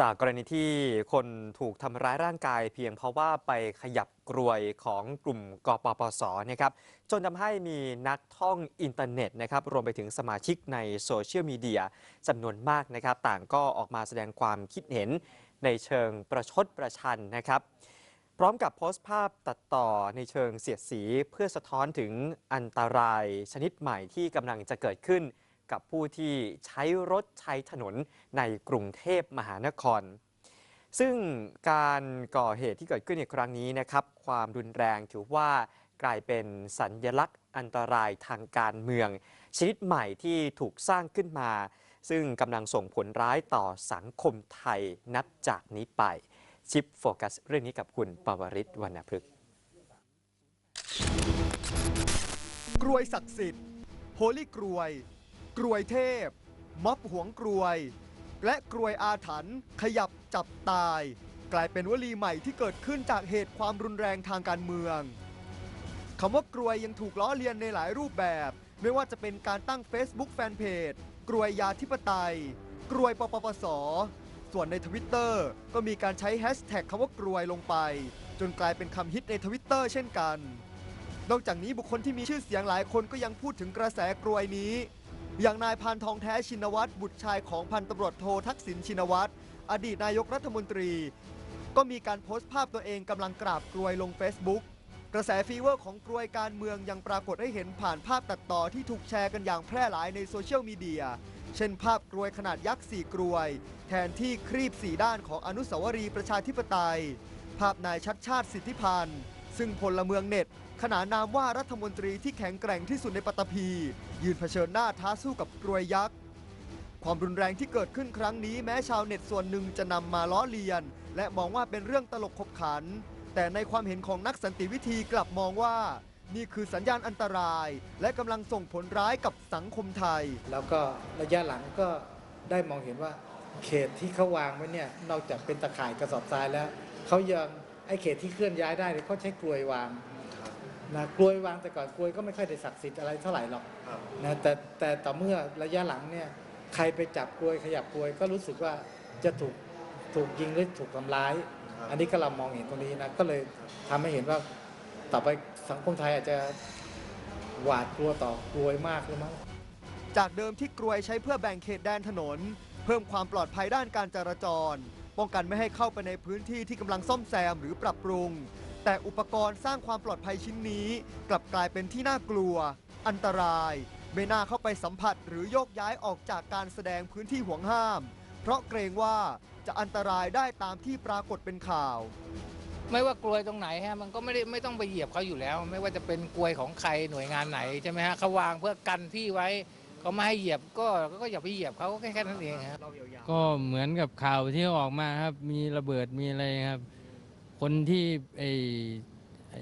จากกรณีที่คนถูกทำร้ายร่างกายเพียงเพราะว่าไปขยับกรวยของกลุ่มกปปสนะครับจนทำให้มีนักท่องอินเทอร์เน็ตนะครับรวมไปถึงสมาชิกในโซเชียลมีเดียจำนวนมากนะครับต่างก็ออกมาแสดงความคิดเห็นในเชิงประชดประชันนะครับ พร้อมกับโพสต์ภาพตัดต่อในเชิงเสียดสี เพื่อสะท้อนถึงอันตรายชนิดใหม่ที่กำลังจะเกิดขึ้น กับผู้ที่ใช้รถใช้ถนนในกรุงเทพมหานคร ซึ่งการก่อเหตุที่เกิดขึ้นในครั้งนี้นะครับ ความรุนแรงถือว่ากลายเป็นสัญญลักษณ์อันตรายทางการเมืองชนิดใหม่ที่ถูกสร้างขึ้นมา ซึ่งกำลังส่งผลร้ายต่อสังคมไทยนับจากนี้ไป ชิปโฟกัสเรื่องนี้กับคุณปวริศวรรณพฤกษ์กรวยศักดิ์สิทธิ์โฮลี่กรวย กรวยเทพ ม็อบหวงกรวย และกรวยอาถรรพ์ขยับจับตาย กลายเป็นวลีใหม่ที่เกิดขึ้นจากเหตุความรุนแรงทางการเมืองคำว่ากรวยยังถูกล้อเลียนในหลายรูปแบบ ไม่ว่าจะเป็นการตั้ง Facebook แฟนเพจกรวยยาธิปไตย กรวยปปปส ส่วนในทวิตเตอร์ก็มีการใช้แฮชแท็กคำว่ากรวยลงไป จนกลายเป็นคำฮิตในทวิตเตอร์เช่นกัน นอกจากนี้บุคคลที่มีชื่อเสียงหลายคนก็ยังพูดถึงกระแสกรวยนี้ อย่างนายพานทองแท้ชินวัตรบุตรชายของพันตำรวจโททักษิณชินวัตรอดีตนายกรัฐมนตรี ก็มีการโพสต์ภาพตัวเองกำลังกราบกรวยลง Facebook กระแสฟีเวอร์ของกรวยการเมืองยังปรากฏให้เห็นผ่านภาพตัดต่อที่ถูกแชร์กันอย่างแพร่หลายในโซเชียลมีเดีย เช่นภาพกรวยขนาดยักษ์สี่กรวย แทนที่ครีบสี่ด้านของอนุสาวรีย์ประชาธิปไตย ภาพนายชัดชาติสิทธิพันธ์ ซึ่งพลเมืองเน็ต ขนานนามว่ารัฐมนตรีที่แข็งแกร่งที่สุดในปัตตภี ยืนเผชิญหน้าท้าสู้กับกรวยยักษ์ความรุนแรงที่เกิดขึ้นครั้งนี้แม้ชาวเน็ตส่วนหนึ่งจะนำมาล้อเลียน และมองว่าเป็นเรื่องตลกขบขัน แต่ในความเห็นของนักสันติวิธีกลับมองว่า นี่คือสัญญาณอันตราย และกำลังส่งผลร้ายกับสังคมไทย แล้วก็ระยะหลังก็ได้มองเห็นว่าเขตที่เขาวางไว้เนี่ยนอกจากเป็นตะข่ายกระสอบทรายแล้วเขายัง ไอ้เขตที่เคลื่อนย้ายได้เนี่ยเขาใช้กลวยวางนะกลวยวางแต่ก่อนกลวยก็ไม่ค่อยได้ศักดิ์สิทธิ์อะไรเท่าไหร่หรอกนะแต่แต่ต่อเมื่อระยะหลังเนี่ยใครไปจับกลวยขยับกลวยก็รู้สึกว่าจะถูกถูกยิงหรือถูกทำร้าย อันนี้ก็เรามองเห็นตรงนี้นะก็เลยทำให้เห็นว่าต่อไปสังคมไทยอาจจะหวาดกลัวต่อกลวยมากหรือมั้งจากเดิมที่กรวยใช้เพื่อแบ่งเขตแดนถนน เพิ่มความปลอดภัยด้านการจราจร ป้องกันไม่ให้เข้าไปในพื้นที่ที่กำลังซ่อมแซมหรือปรับปรุง แต่อุปกรณ์สร้างความปลอดภัยชิ้นนี้ กลับกลายเป็นที่น่ากลัว อันตราย ไม่น่าเข้าไปสัมผัสหรือโยกย้ายออกจากการแสดงพื้นที่ห่วงห้าม เพราะเกรงว่าจะอันตรายได้ตามที่ปรากฏเป็นข่าว ไม่ว่ากลวยตรงไหนฮะมันก็ไม่ได้ไม่ต้องไปเหยียบเขาอยู่แล้ว ไม่ว่าจะเป็นกลวยของใครหน่วยงานไหนใช่ไหมฮะเขาวางเพื่อกันที่ไว้ เขาไม่ให้เหยียบก็ก็อย่าไปเหยียบเขาก็แค่แค่นั้นเองครับก็เหมือนกับข่าวที่ออกมาครับ มีระเบิดมีอะไรครับ คนที่ไอ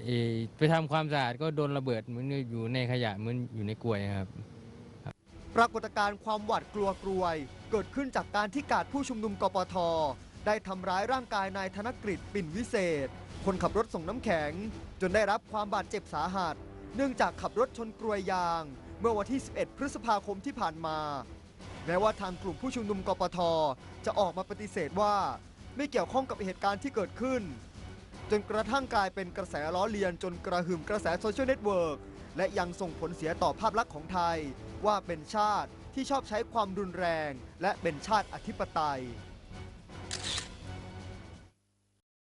ไอไปทำความสะอาดก็โดนระเบิดเหมือนอยู่ในขยะเหมือนอยู่ในกลวยครับ ปรากฏการณ์ความหวาดกลัวกรวย เกิดขึ้นจากการที่กาดผู้ชุมนุมกปท ได้ทำร้ายร่างกายนายธนกฤษปิ่นวิเศษ คนขับรถส่งน้ำแข็ง จนได้รับความบาดเจ็บสาหัส เนื่องจากขับรถชนกรวยยาง เมื่อวันที่ 11 พฤษภาคมที่ผ่านมา แม้ว่าทางกลุ่มผู้ชุมนุมกปท จะออกมาปฏิเสธว่าไม่เกี่ยวข้องกับเหตุการณ์ที่เกิดขึ้น จนกระทั่งกลายเป็นกระแสล้อเลียนจนกระหึ่มกระแสโซเชียลเน็ตเวิร์กและยังส่งผลเสียต่อภาพลักษณ์ของไทย ว่าเป็นชาติที่ชอบใช้ความรุนแรง และเป็นชาติอธิปไตย